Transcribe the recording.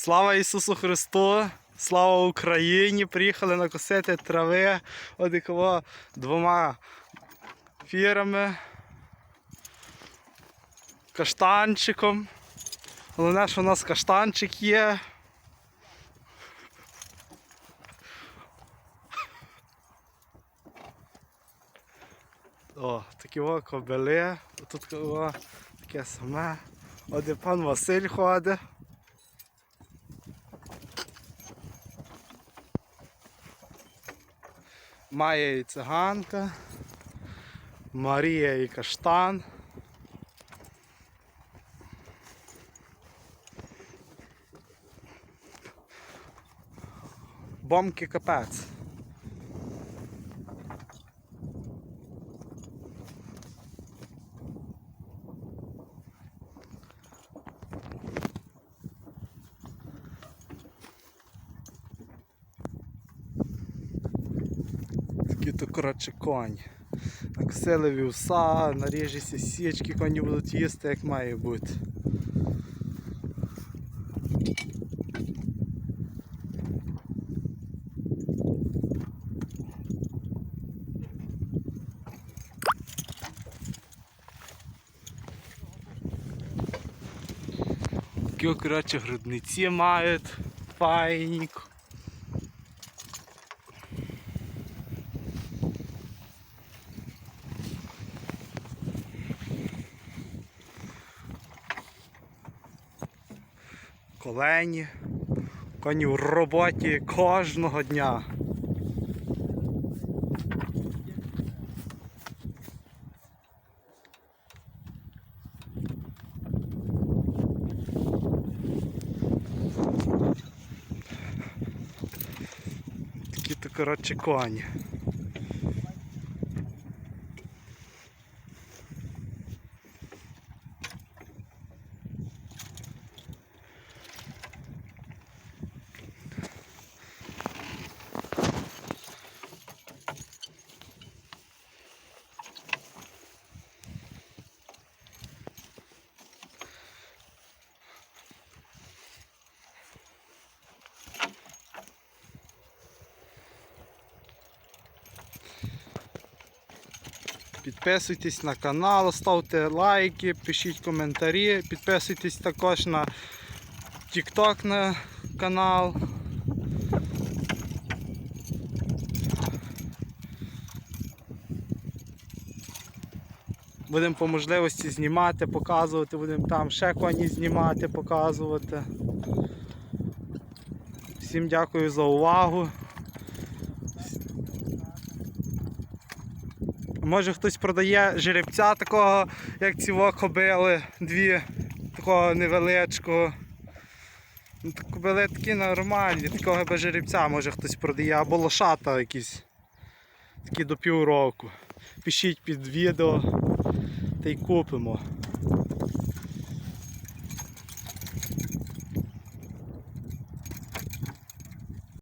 Слава Ісусу Христу! Слава Україні! Приїхали накосити трави одиково двома фірами. Каштанчиком. Головне, що у нас каштанчик є. О, такі о кобели. Тут о, таке саме. Оде пан Василь ходить. Має і циганка, Марія і каштан. Бомки капець. Такі то коротше коні. Накосили вівса, наріжі січки, коні будуть їсти як має бути. Такі коротше грудниці мають файненько. Колені. Коні в роботі кожного дня. Такі то коротше коні. Підписуйтесь на канал, ставте лайки, пишіть коментарі, підписуйтесь також на TikTok на канал. Будемо по можливості знімати, показувати, будемо там ще коні знімати, показувати. Всім дякую за увагу. Може хтось продає жеребця такого, як ці кобили, дві такого невеличкого. Ну, Кобили такі нормальні, такого би жеребця може хтось продає, або лошата якісь. Такі до півроку. Пишіть під відео та й купимо.